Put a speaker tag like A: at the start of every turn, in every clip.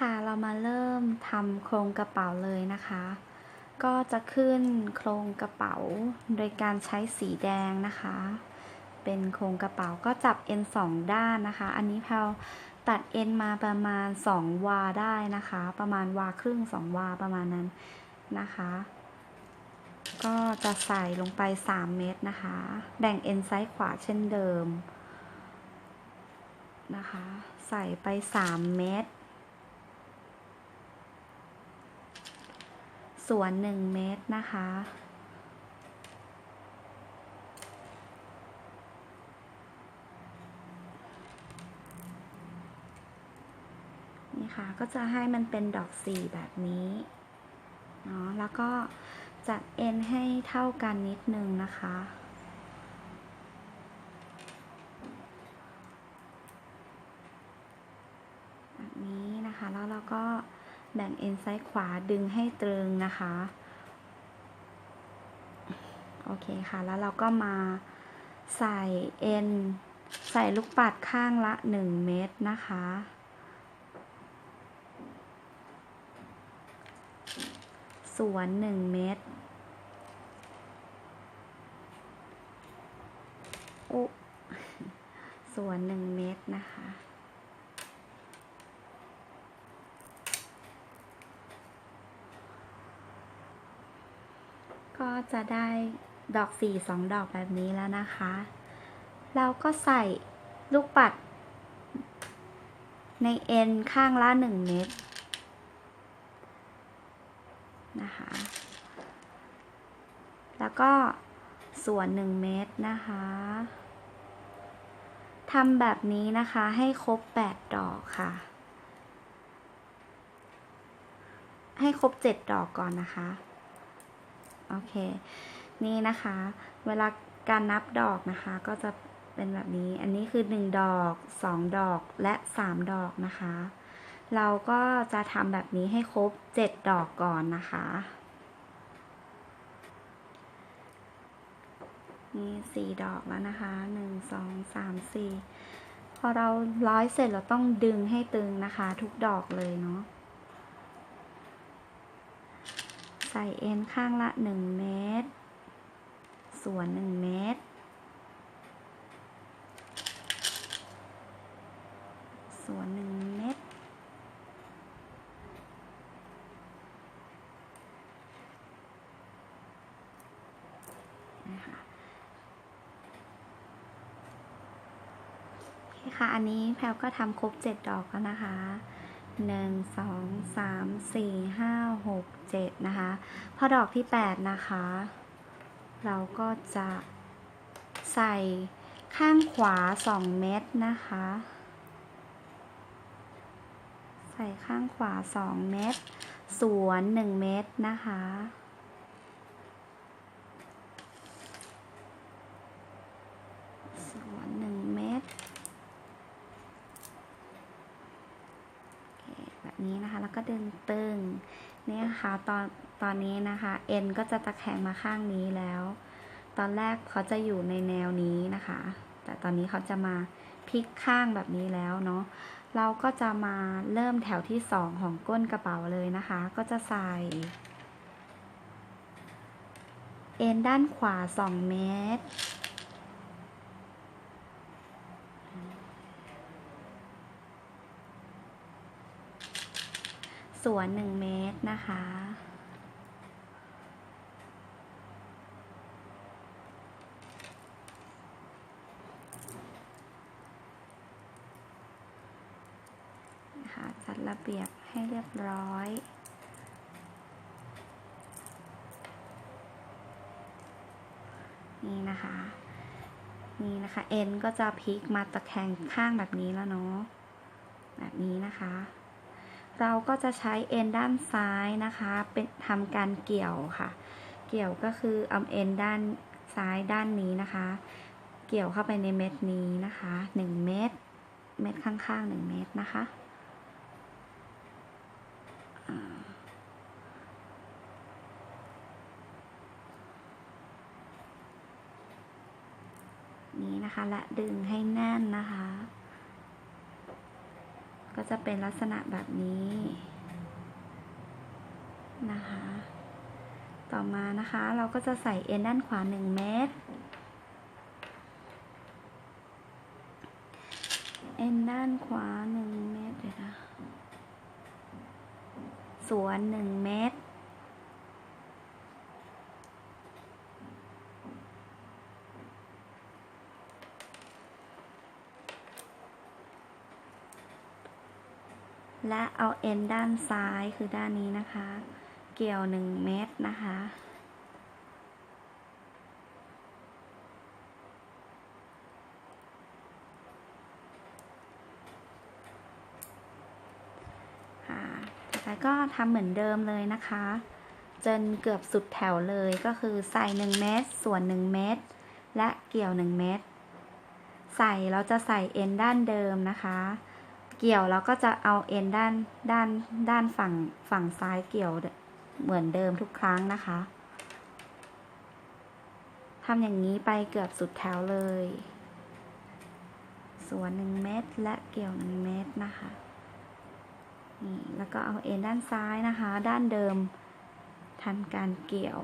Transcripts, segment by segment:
A: ค่ะเรามาเริ่มทำโครงกระเป๋าเลยนะคะ ก็จะขึ้นโครงกระเป๋าโดยการใช้สีแดงนะคะ เป็นโครงกระเป๋าก็จับเอ็นสองด้านนะคะ อันนี้แพลตัดเอ็นมาประมาณ 2 วาได้นะคะ ประมาณวาครึ่ง 2 วาประมาณนั้นนะคะ ก็จะใส่ลงไป 3 เม็ดนะคะ แบ่งเอ็นซ้ายขวาเช่นเดิมนะคะ ใส่ไป 3 เม็ด ส่วน 1 เม็ดนะคะ นี่ค่ะ ก็จะให้มันเป็นดอกสี่แบบนี้เนาะแล้วก็จัดเอ็นให้เท่ากันนิดนึงนะคะแบบนี้นะคะ แล้วเราก็ แบ่งเอ็นซ้ายขวาดึงให้ตรึงนะคะ โอเคค่ะ แล้วเราก็มาใส่เอ็นใส่ลูกปัดข้างละ 1 เม็ดนะคะ ส่วน 1 เม็ดอุส่วน 1 เม็ดนะคะ ก็ จะได้ดอกสี่สองดอกแบบนี้แล้วนะคะ เราก็ใส่ลูกปัด ในเอ็นข้างละหนึ่งเม็ดนะคะ แล้วก็ส่วนหนึ่งเม็ดนะคะทำแบบนี้นะคะให้ครบแปดดอกค่ะ ให้ครบเจ็ดดอกก่อนนะคะ โอเค นี่นะคะ เวลาการนับดอกนะคะ ก็จะเป็นแบบนี้ อันนี้คือ 1 ดอก 2 ดอกและ 3 ดอกนะคะ เราก็จะทำแบบนี้ให้ครบ 7 ดอกก่อนนะคะ นี่สี่ดอกแล้วนะคะหนึ่งสองสามสี่พอเราร้อยเสร็จเราต้องดึงให้ตึงนะคะ ทุกดอกเลยเนาะ ใส่เอ็นข้างละ 1 เมตร ส่วน 1 เมตร ส่วน 1 เมตร นะคะค่ะ อันนี้แพลวก็ทำครบ 7 ดอกแล้วนะคะ หนึ่งสองสามสี่ห้าหกเจ็ดนะคะ พอดอกที่แปดนะคะ เราก็จะใส่ข้างขวาสองเม็ดนะคะ ใส่ข้างขวาสองเม็ดสวนหนึ่งเม็ดนะคะ สวนหนึ่งเม็ด แบบ นี้นะคะ แล้วก็ดึงตึงนี่นะคะตอนตอนนี้นะคะ เอ็นก็จะตะแคงมาข้างนี้แล้ว ตอนแรกเขาจะอยู่ในแนวนี้นะคะ แต่ตอนนี้เขาจะมาพลิกข้างแบบนี้แล้วเนาะเราก็จะมาเริ่มแถวที่สองของก้นกระเป๋าเลยนะคะ ก็จะใส่ เอ็นด้านขวา 2 เมตร ส่วน 1 เมตรนะคะนะคะ จัดระเบียบให้เรียบร้อยนี่นะคะ นี่นะคะ เอ็นก็จะพลิกมาตะแคงข้างแบบนี้แล้วเนาะ แบบนี้นะคะ เราก็จะใช้เอ็นด้านซ้ายนะคะ เป็นทำการเกี่ยวค่ะ เกี่ยวก็คือเอาเอ็นด้านซ้ายด้านนี้นะคะ เกี่ยวเข้าไปในเม็ดนี้นะคะหนึ่งเม็ด เม็ดข้างๆหนึ่งเม็ดนะคะ นี้นะคะ และดึงให้แน่นนะคะ ก็จะเป็นลักษณะแบบนี้นะคะ ต่อมานะคะเราก็จะใส่เอ็นด้านขวา 1 เมตร เอ็นด้านขวา 1 เมตรเดี๋ยวนะสวน 1 เมตร และเอาเอ็นด้านซ้ายคือด้านนี้นะคะ เกี่ยว1เมตรนะคะ ค่ะต่อไปก็ทำเหมือนเดิมเลยนะคะ จนเกือบสุดแถวเลยก็คือใส่1เมตรส่วน1เมตรและเกี่ยว1เมตรใส่เราจะใส่เอ็นด้านเดิมนะคะ เกี่ยวเราก็จะเอาเอ็นด้านด้านด้านฝั่งฝั่งซ้ายเกี่ยวเหมือนเดิมทุกครั้งนะคะทำอย่างนี้ไปเกือบสุดแถวเลย ส่วน1เมตรและเกี่ยว1เมตรนะคะนี่แล้วก็เอาเอ็นด้านซ้ายนะคะ ด้านเดิมทำการเกี่ยว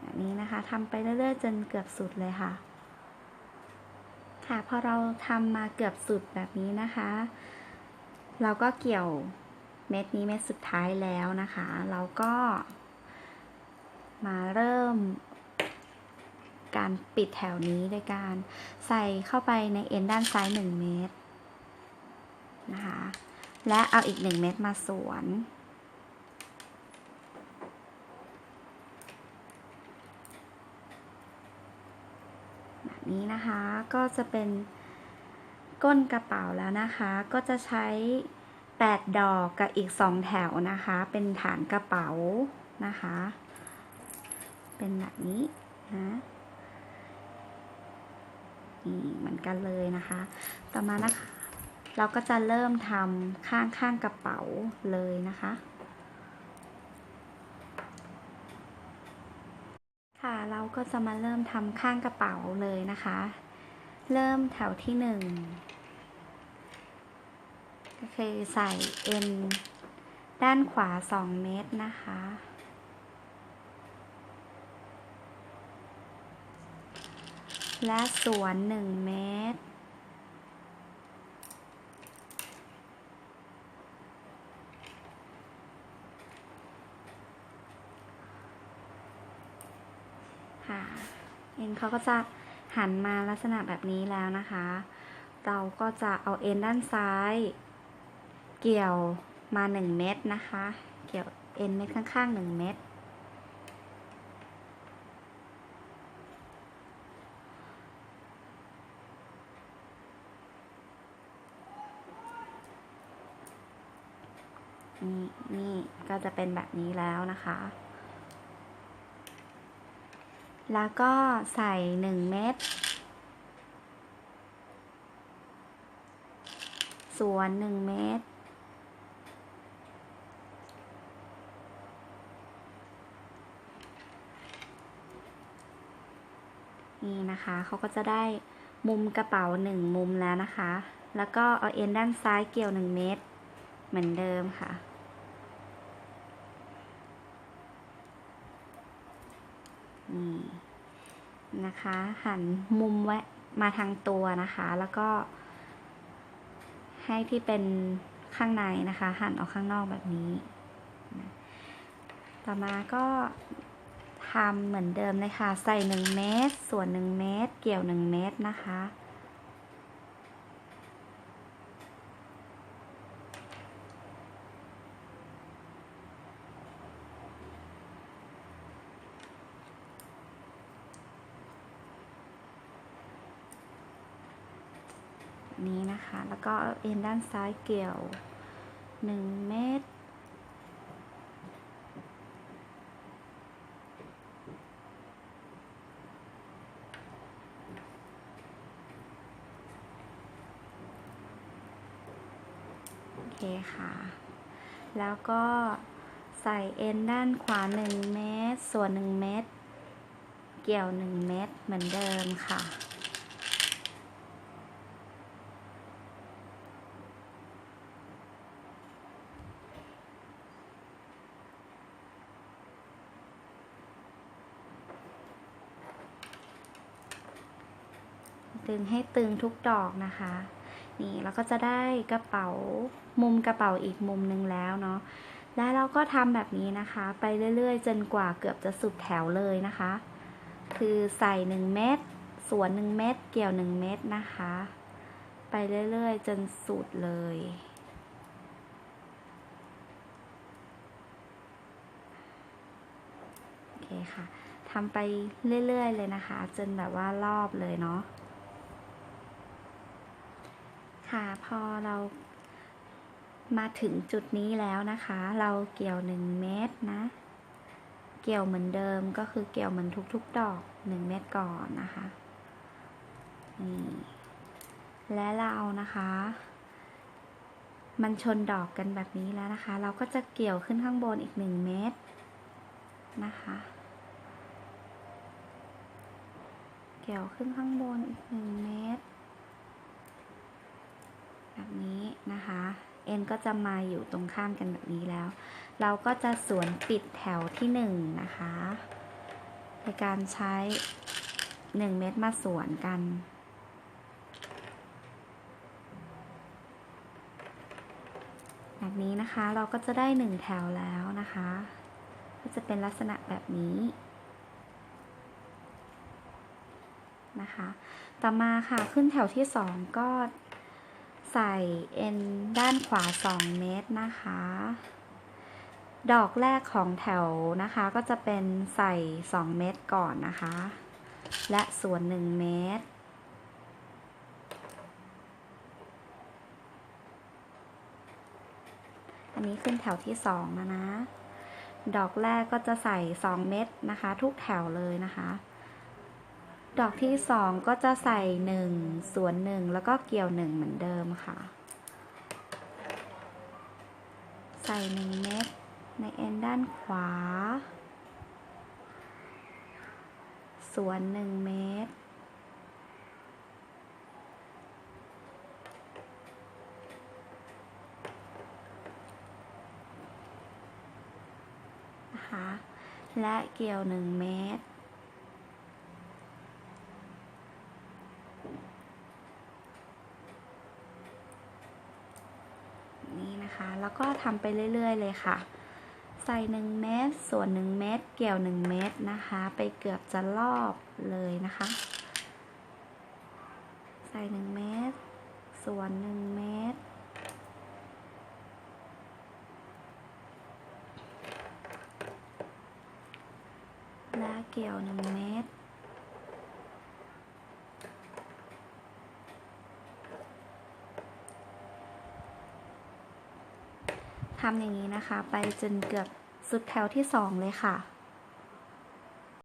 A: แบบ นี้นะคะทำไปเรื่อยๆ จนเกือบสุดเลยค่ะ ค่ะพอเราทำมาเกือบสุดแบบนี้นะคะ เราก็เกี่ยวเม็ดนี้เม็ดสุดท้ายแล้วนะคะ เราก็มาเริ่มการปิดแถวนี้โดยการใส่เข้าไปในเอ็นด้านซ้าย 1 เมตรนะคะ และเอาอีก 1 เมตรมาสวน แบบนี้นะคะ ก็จะเป็นก้นกระเป๋าแล้วนะคะ ก็จะใช้ 8 ดอกกับอีก 2 แถวนะคะ เป็นฐานกระเป๋านะคะ เป็นแบบนี้นะนี่เหมือนกันเลยนะคะ ต่อมานะคะ เราก็จะเริ่มทำข้างข้างกระเป๋าเลยนะคะ ค่ะ เราก็จะมาเริ่มทำข้างกระเป๋าเลยนะคะ เริ่มแถวที่หนึ่งก็คือใส่เอ็นด้านขวา2เมตรนะคะ และสวน1เมตร ค่ะ เอ็นเขาก็จะ หันมาลักษณะแบบนี้แล้วนะคะ เราก็จะเอาเอ็นด้านซ้าย เกี่ยวมา 1 เม็ดนะคะ เกี่ยวเอ็นเม็ดข้าง ๆ 1 เม็ดนี่นี่ก็จะเป็นแบบนี้แล้วนะคะ แล้วก็ใส่ 1 เม็ด ส่วน 1 เม็ด นี่นะคะ เขาก็จะได้มุมกระเป๋า 1 มุมแล้วนะคะ แล้วก็เอาเอ็นด้านซ้ายเกี่ยว 1 เม็ด เหมือนเดิมค่ะนี่ นะคะ หันมุมแวะมาทางตัวนะคะ แล้วก็ ให้ที่เป็นข้างในนะคะ หันออกข้างนอกแบบนี้ ต่อมาก็ทำเหมือนเดิมเลยค่ะ ใส่ 1 เมตร ส่วน 1 เมตร เกี่ยว 1 เมตรนะคะ นะคะ แล้วก็เอ็นด้านซ้ายเกี่ยว 1 เมตรโอเคค่ะ แล้วก็ใส่เอ็นด้านขวา 1 เมตรส่วน 1 เมตรเกี่ยวหนึ่งเม็ดเหมือนเดิมค่ะ ดึงให้ตึงทุกดอกนะคะ นี่เราก็จะได้กระเป๋ามุมกระเป๋าอีกมุมหนึ่งแล้วเนาะแล้วเราก็ทำแบบนี้นะคะ ไปเรื่อยๆ จนกว่าเกือบจะสุดแถวเลยนะคะ คือใส่หนึ่งเม็ดสวนหนึ่งเม็ดเกี่ยวหนึ่งเม็ดนะคะ ไปเรื่อยๆ จนสุดเลย โอเคค่ะทำไปเรื่อยๆ เลยนะคะ จนแบบว่ารอบเลยเนาะ พอเรามาถึงจุดนี้แล้วนะคะ เราเกี่ยวหนึ่งเม็ดนะ เกี่ยวเหมือนเดิมก็คือเกี่ยวเหมือนทุกๆดอกหนึ่งเม็ดก่อนนะคะนี่และเรานะคะ มันชนดอกกันแบบนี้แล้วนะคะ เราก็จะเกี่ยวขึ้นข้างบนอีกหนึ่งเม็ดนะคะ เกี่ยวขึ้นข้างบนอีกหนึ่งเม็ด แบบนี้นะคะ เอ็นก็จะมาอยู่ตรงข้ามกันแบบนี้แล้ว เราก็จะสวนปิดแถวที่หนึ่งนะคะในการใช้หนึ่งเม็ดมาสวนกัน แบบนี้นะคะเราก็จะได้หนึ่งแถวแล้วนะคะ ก็จะเป็นลักษณะแบบนี้นะคะ ต่อมาค่ะขึ้นแถวที่สองก็ ใส่เอ็นด้านขวา 2 เมตรนะคะ ดอกแรกของแถวนะคะก็จะเป็นใส่ 2 เมตรก่อนนะคะ และส่วน 1 เมตร อันนี้ขึ้นแถวที่2นะนะ ดอกแรกก็จะใส่ 2 เม็ดนะคะ ทุกแถวเลยนะคะ ดอกที่สองก็จะใส่หนึ่งส่วนหนึ่งแล้วก็เกี่ยวหนึ่งเหมือนเดิมค่ะ ใส่หนึ่งเม็ดในเอ็นด้านขวา ส่วนหนึ่งเม็ดนะคะและเกี่ยวหนึ่งเม็ด นี่นะคะ แล้ว ก็ทำไปเรื่อย ๆ เลยค่ะ ใส่ 1 เม็ดส่วน 1 เม็ดเกี่ยว 1 เม็ดนะคะ ไปเกือบจะรอบเลยนะคะ ใส่ 1 เม็ดส่วน 1 เม็ดและเกี่ยว 1 เม็ด ทำอย่างนี้นะคะ ไปจนเกือบสุดแถวที่สองเลยค่ะ